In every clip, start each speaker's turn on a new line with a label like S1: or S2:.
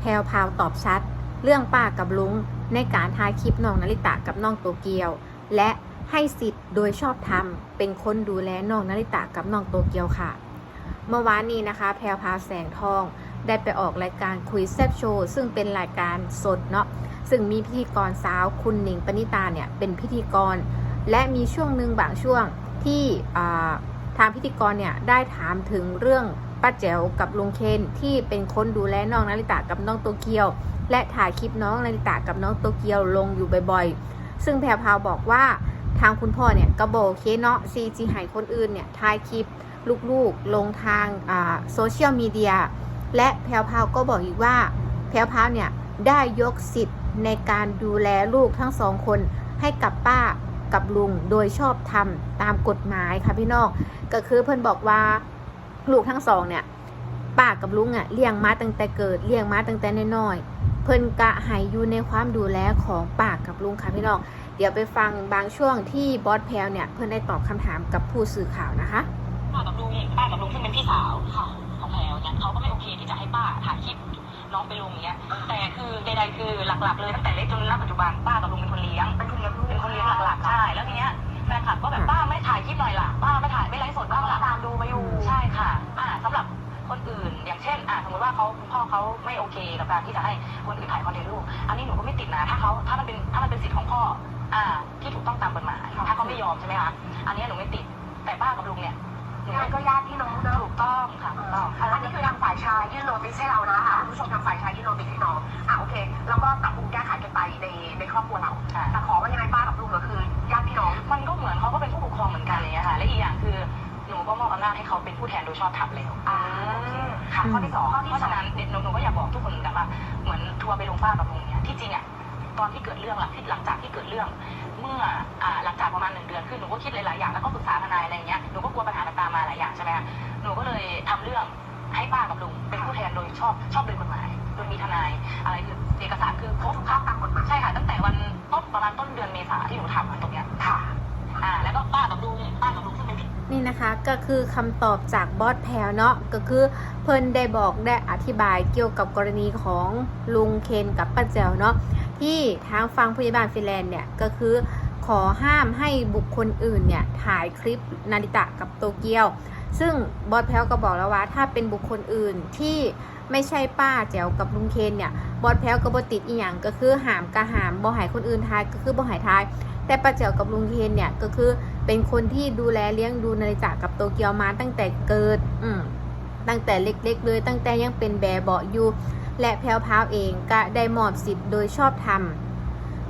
S1: แพรวพาวตอบชัด เรื่องป้ากับลุง ในการถ่ายคลิปน้องนาริตะกับน้องโตเกียว และให้สิทธิ์โดยชอบธรรมเป็นคนดูแลน้องนาริตะกับน้องโตเกียวค่ะ เมื่อวานนี้นะคะ แพรวพาวแสงทองได้ไปออกรายการคุยแซบโชว์ซึ่งเป็นรายการสดเนาะซึ่งมีพิธีกรสาวคุณหนิงปณิตาเนี่ยเป็นพิธีกร และมีช่วงหนึ่งบางช่วงที่ทางพิธีกรเนี่ยได้ถามถึงเรื่อง ป้าแจ๋วกับลุงเคนที่เป็นคนดูแลน้องนาริตะกับน้องโตเกียว และถ่ายคลิปน้องนาริตะกับน้องโตเกียวลงอยู่บ่อยๆ ซึ่งแพรพาวบอกว่าทางคุณพ่อเนี่ยก็บอกโอเคเนาะซีจีให้คนอื่นเนี่ยถ่ายคลิปลูกๆลงทางโซเชียลมีเดียและแพรพาวก็บอกอีกว่าแพรพาวเนี่ยได้ยกสิทธิ์ในการดูแลลูกทั้งสองคนให้กับป้ากับลุงโดยชอบทำตามกฎหมายค่ะพี่น้องก็คือเพิ่นบอกว่า ลูกทั้งสองเนี่ยป้ากับลุงอะเลี้ยงมาตั้งแต่เกิดเลี้ยงมาตั้งแต่น้อยๆเพิ่นกะให้อยู่ในความดูแลของป้ากับลุงค่ะพี่น้องเดี๋ยวไปฟังบางช่วงที่บอสแพรวเนี่ยเพิ่นได้ตอบคำถามกับผู้สื่อข่าวนะคะ
S2: ป้ากับลุงป้ากับลุงซึ่งเป็นพี่สาวค่ะของแพลวเนี่ยเขาก็ไม่โอเคที่จะให้ป้าถ่ายคลิปน้องไปลงอย่างเงี้ย แต่คือใดๆคือหลักๆเลยตั้งแต่เล็กจนณปัจจุบันป้ากับลุงเป็นคนเลี้ยงเป็นคนเลี้ยงเป็นคนเลี้ยงหลักๆใช่แล้วทีเนี้ย แฟนคลับก็แบบป้าไม่ถ่ายคลิปหน่อยล่ะป้าไม่ถ่ายไม่ไลฟ์สดบ้างล่ะตามดูมาอยู่ใช่ค่ะ อ่าสำหรับคนอื่น อย่างเช่น อ่าสมมติว่าเขาคุณพ่อเขาไม่โอเคกับการที่จะให้คนอื่นถ่ายคอนเทนต์ลูกอันนี้หนูก็ไม่ติดนะถ้าเขาถ้ามันเป็นถ้ามันเป็นสิทธิ์ของพ่อ อ่า ที่ถูกต้องตามกฎหมายถ้าเขาไม่ยอมใช่ไหมคะอันนี้หนูไม่ติดแต่ป้ากับลุงเนี่ย
S3: ยังไงก็ญาติพี่น้องเนอะ
S2: ถูกต้องค่ะถูกต้อง
S3: อันนี้คือทางฝ่ายชายยื่นโนติสให้เรานะคะคุณผู้ชมทางฝ่ายชายยื่นโนติสให้น้องอะโอเค แล้วก็ปรับ
S2: ดยชอบธรรมแล้ว
S3: อ่าค่ะข้อที่สองข้อที่
S2: เพราะ
S3: สอ
S2: ฉะ
S3: ง
S2: นั้นเด็กหนูหนูก็อยากบอกทุกคนเหมือนกันว่าเหมือนทัวร์ไปลงป้ากับลุงเนี่ยที่จริงอะตอนที่เกิดเรื่องหลังที่หลังจากที่เกิดเรื่อง เมื่ออ่าหลังจากประมาณหนึ่งเดือนขึ้นหนูก็คิดหลายๆอย่างแล้วก็ปรึกษาทนายอะไรอย่างเงี้ยหนูก็กลัวปัญหาต่างๆมาหลายอย่างใช่ไหมคะหนูก็เลยทำเรื่องให้ป้ากับลุงเป็นผู้แทนโดยชอบชอบโดยกฎหมายโดยมีทนายอะไรคือเอกสารคือครบทุกภาพตามกฎหมายใช่ค่ะตั้งแต่วันต้นประมาณต้นเดือนเมษาที่หนูทำอะตรงเนี้ย
S3: ค่ะ
S2: อ่า แล้วก็ป้ากับลุง นี่
S1: นะคะก็คือคำตอบจากบอสแพรเนาะก็คือเพิ่นได้บอกได้อธิบายเกี่ยวกับกรณีของลุงเคนกับป้าแจวเนาะที่ทางฟังพยาบาลฟินแลนด์เนี่ยก็คือขอห้ามให้บุคคลอื่นเนี่ยถ่ายคลิปนาริตะกับโตเกียว ซึ่งบอสแพรก็บอกแล้วว่าถ้าเป็นบุคคลอื่นที่ ไม่ใช่ป้าแจ๋วกับลุงเคนเนี่ยบอสแพรวก็บ่ติดอีหยังก็คือหามกระหามบ่หายคนอื่นทายก็คือบ่หายทาย แต่ป้าแจ๋วกับลุงเคนเนี่ยก็คือเป็นคนที่ดูแลเลี้ยงดูนาฬิกากับโตเกียวมาตั้งแต่เกิดอืมตั้งแต่เล็กๆเลย ตั้งแต่ยังเป็นแบเบาะอยู่และแพรวพาวเองก็ได้มอบสิทธิ์โดยชอบธรรม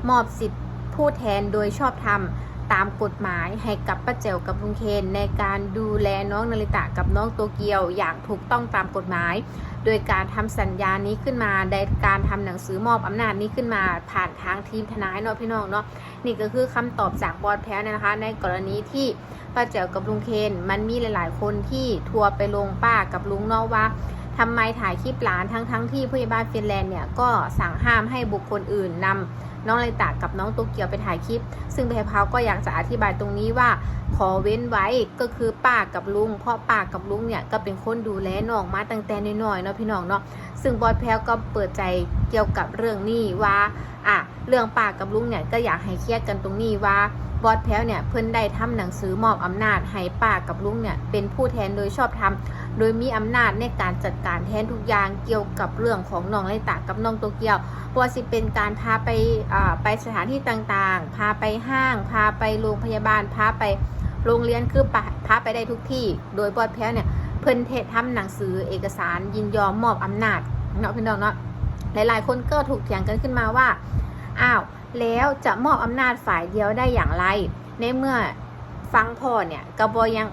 S1: มอบสิทธิ์ผู้แทนโดยชอบธรรม ตามกฎหมายให้กับป้าเจ๋วกับลุงเคนในการดูแลน้องนาริตะกับน้องโตเกียวอย่างถูกต้องตามกฎหมาย โดยการทำสัญญานี้ขึ้นมาในการทำหนังสือมอบอำนาจนี้ขึ้นมา ผ่านทางทีมทนายเนาะพี่น้องเนาะนี่ก็คือคำตอบจากบอสแพ้นะคะ ในกรณีที่ป้าแจ๋วกับลุงเคนมันมีหลาย ๆ คนที่ทัวร์ไปลงป้ากับลุงเนาะว่า ทำไมถ่ายคลิปหลานทั้งๆทที่ผู้ใหญ่บ้านฟินแลนด์เนี่ยก็สั่งห้ามให้บุคคลอื่นนำน้องเลตากับน้องโตเกียวไปถ่ายคลิป ซึ่งแพรพาก็อยากจะอธิบายตรงนี้ว่า ขอเว้นไว้ก็คือป้ากับลุง เพราะป้ากับลุงเนี่ยก็เป็นคนดูแลน้องมาตั้งแต่น้อยๆเนาะพี่น้องเนาะ ซึ่งบอสแพรวก็เปิดใจเกี่ยวกับเรื่องนี้ว่า อะ เรื่องป้ากับลุงเนี่ยก็อยากให้เคลียร์กันตรงนี้ว่า บอสแพ้วเนี่ยเพิ่นได้ทำหนังสือมอบอำนาจให้ป้ากับลุงเนี่ยเป็นผู้แทนโดยชอบธรรมโดยมีอำนาจในการจัดการแทนทุกอย่างเกี่ยวกับเรื่องของน้องไลตากับน้องโตเกียวว่าสิเป็นการพาไปอ่าไปสถานที่ต่างๆ พาไปห้าง พาไปโรงพยาบาล พาไปโรงเรียนคือพาไปได้ทุกที่ โดยบอสแพ้วเนี่ยเพิ่นเทศทำหนังสือเอกสารยินยอมมอบอำนาจเนาะพี่น้องเนาะหลายๆคนก็ถูกเถียงกันขึ้นมาว่า อ้าวแล้วจะมอบอำนาจฝ่ายเดียวได้อย่างไร ในเมื่อฟังพ่อเนี่ยกระบอยัง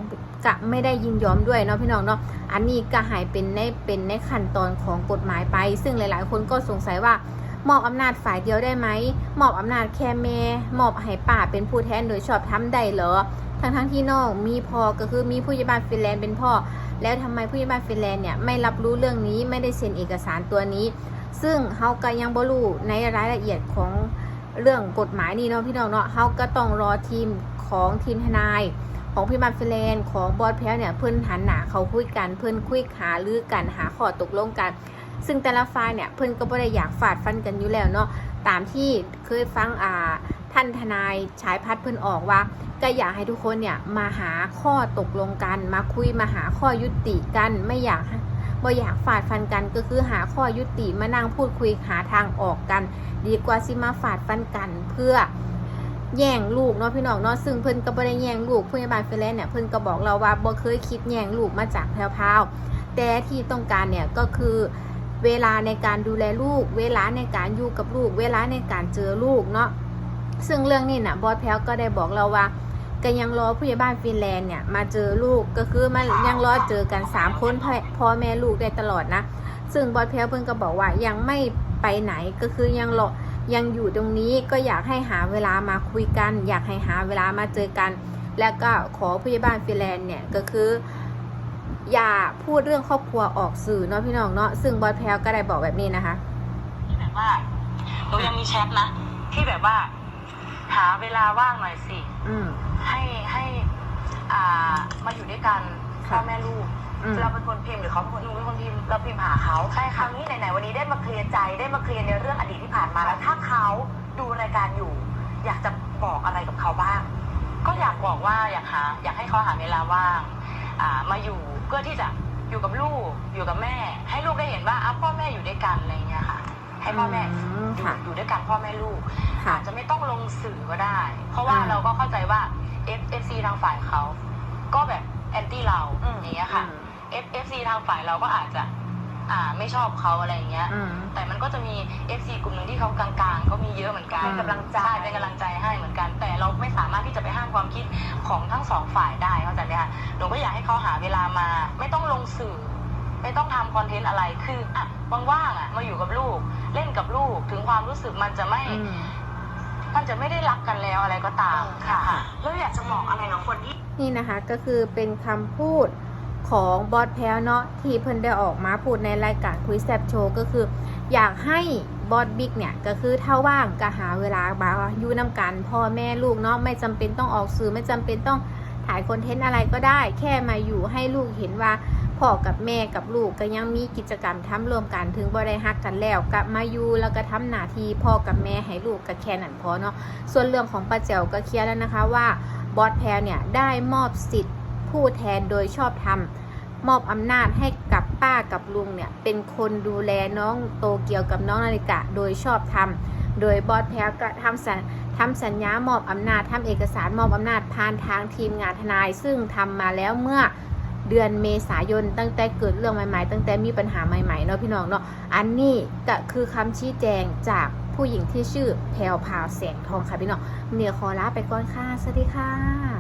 S1: กะไม่ได้ยินยอมด้วยเนาะพี่น้องเนาะอันนี้ก็หายเป็นในเป็นในขั้นตอนของกฎหมายไป ซึ่งหลาย ๆ คนก็สงสัยว่ามอบอำนาจฝ่ายเดียวได้ไหมมอบอำนาจแค่แม่มอบให้ป่าเป็นผู้แทนโดยชอบทำได้เหรอทั้งทั้งๆที่น้องมีพ่อก็คือมีผู้ใหญ่บ้านฟินแลนด์เป็นพ่อ แล้วทำไมผู้ใหญ่บ้านฟินแลนด์เนี่ยไม่รับรู้เรื่องนี้ไม่ได้เซ็นเอกสารตัวนี้ ซึ่งเฮาก็ยังบ่รู้ในรายละเอียดของเรื่องกฎหมายนี่เนาะพี่น้องเนาะเฮาก็ต้องรอทีมของทีมทนายของพี่บัตฟิแลนของบอสแพ้วเนี่ยเพิ่อนหันหนาเขาคุยกันเพิ่อนคุยหาลือกันหาข้อตกลงกัน ซึ่งแต่ละฝ่ายเนี่ยเพิ่อนก็บ่ได้อยากฝาดฟันกันอยู่แล้วเนาะตามที่เคยฟังอ่าท่านทนายชายพัฒน์เพิ่อนออกว่า ก็อยากให้ทุกคนเนี่ยมาหาข้อตกลงกัน มาคุยมาหาข้อยุติกันไม่อยาก บ่อยากฝาดฟันกันก็คือหาข้อยุติมานั่งพูดคุยหาทางออกกัน ดีกว่าสิมาฝาดฟันกันเพื่อแย่งลูกเนาะพี่น้องเนาะซึ่งเพิ่นก็บ่ได้แย่งลูกผู้ใหญ่บ้านเฟรนเนี่ยเพิ่นก็บอกเราว่าบ่เคยคิดแย่งลูกมาจากแพรวๆแต่ที่ต้องการเนี่ยก็คือเวลาในการดูแลลูก เวลาในการอยู่กับลูก เวลาในการเจอลูกเนาะซึ่งเรื่องนี้น่ะบอสแพลวก็ได้บอกเราว่า ก็ยังรอผู้ใหญ่บ้านฟินแลนด์เนี่ยมาเจอลูกก็คือมันยังรอเจอกันสามคนพ่อแม่ลูกได้ตลอดนะ ซึ่งบอสแพลวเพิ่นก็บอกว่ายังไม่ไปไหนก็คือยังรอยังอยู่ตรงนี้ก็อยากให้หาเวลามาคุยกัน อยากให้หาเวลามาเจอกัน แล้วก็ขอผู้ใหญ่บ้านฟินแลนด์เนี่ยก็คืออย่าพูดเรื่องครอบครัวออกสื่อเนาะพี่น้องเนาะซึ่งบอสแพลก็ได้บอกแบบนี้นะคะ
S2: ที่แบบว่าหนูยังมีแชทนะ ที่แบบว่า หาเวลาว่างหน่อยสิ
S1: อืม
S2: ให้ให้อ่ามาอยู่ด้วยกัน
S1: ค่ะ
S2: พ่อแม่ลูก
S1: อืม
S3: เราเป็นคนพิมพ์หรือเขาเป็นคนหนูเป็นคนพิมพ์เราพิมพ์หาเขาใช่คราวนี้ไหนๆวันนี้ได้มาเคลียร์ใจได้มาเคลียร์ในเรื่องอดีตที่ผ่านมาแล้วถ้าเขาดูรายการอยู่ อยากจะบอกอะไรกับเขาบ้าง
S2: ก็อยากบอกว่าอยากหาอยากให้เขาหาเวลาว่างอ่ามาอยู่เพื่อที่จะอยู่กับลูกอยู่กับแม่ ให้ลูกได้เห็นว่าอ้าวพ่อแม่อยู่ด้วยกันอะไรเงี้ยค่ะ ให้พ่อแม่
S1: อืม
S2: อยู่
S1: ค่ะ
S2: อยู่ด้วยกันพ่อแม่ลูก
S1: ค่ะ
S2: อาจจะไม่ต้องลงสื่อก็ได้ เพราะว่า
S1: อืม
S2: เราก็เข้าใจว่า F F C ทางฝ่ายเขา ก็แบบแอนตี้เรา
S3: อืม
S2: อย่างเงี้ยค่ะ F F C ทางฝ่ายเราก็อาจจะ อ่าไม่ชอบเขาอะไรอย่างเงี้ย
S1: อืม
S2: แต่มันก็จะมี FC กลุ่มหนึ่งที่เขากลางๆ ก็มีเยอะเหมือนกัน
S1: อืม
S2: กำลังใจเป็นกำลังใจให้เหมือนกัน แต่เราไม่สามารถที่จะไปห้ามความคิดของทั้งสองฝ่ายได้เข้าใจไหมคะหนูก็อยากให้เขาหาเวลามา ไม่ต้องลงสื่อ ไม่ต้องทำคอนเทนต์อะไรคืออะว่างๆอะมาอยู่กับลูก เล่นกับลูกถึงความรู้สึกมันจะไม่
S1: อืม
S2: มันจะไม่ได้รักกันแล้วอะไรก็ตามค่ะ
S3: แล้วอยากจะบอกอะไรกับคนที่
S1: นี่นะคะ ก็คือเป็นคำพูดของบอสแพลวเนาะที่เพิ่นได้ออกมาพูดในรายการคุยแซบโชว์ก็คือ อยากให้บอสบิ๊กเนี่ย ก็คือถ้าว่างก็หาเวลามาอยู่น้ำกันพ่อแม่ลูกเนาะไม่จำเป็นต้องออกสื่อไม่จำเป็นต้อง ถ่ายคอนเทนต์อะไรก็ได้ แค่มาอยู่ให้ลูกเห็นว่าพ่อกับแม่กับลูกก็ยังมีกิจกรรมทำร่วมกันถึงบ่ได้ฮักกันแล้วกับมาอยู่แล้วก็ทำหน้าที่พ่อกับแม่ให้ลูกก็แค่นั้นพอเนาะส่วนเรื่องของป้าแจ๋วก็เคลียร์แล้วนะคะว่าบอสแพลเนี่ยได้มอบสิทธิ์ผู้แทนโดยชอบธรรมมอบอำนาจให้กับป้ากับลุงเนี่ยเป็นคนดูแลน้องโตเกียวกับน้องนาฬิกาโดยชอบธรรมโดยบอสแพลก็ทำสัญ ทำสัญญามอบอำนาจทำเอกสารมอบอำนาจผ่านทางทีมงานทนาย ซึ่งทำมาแล้วเมื่อเดือนเมษายนตั้งแต่เกิดเรื่องใหม่ ๆ ตั้งแต่มีปัญหาใหม่ๆเนาะพี่น้องเนาะอันนี้ก็คือคำชี้แจงจากผู้หญิงที่ชื่อแพลวพาวแสงทองค่ะพี่น้องเนียขอลาไปก่อนค่ะสวัสดีค่ะ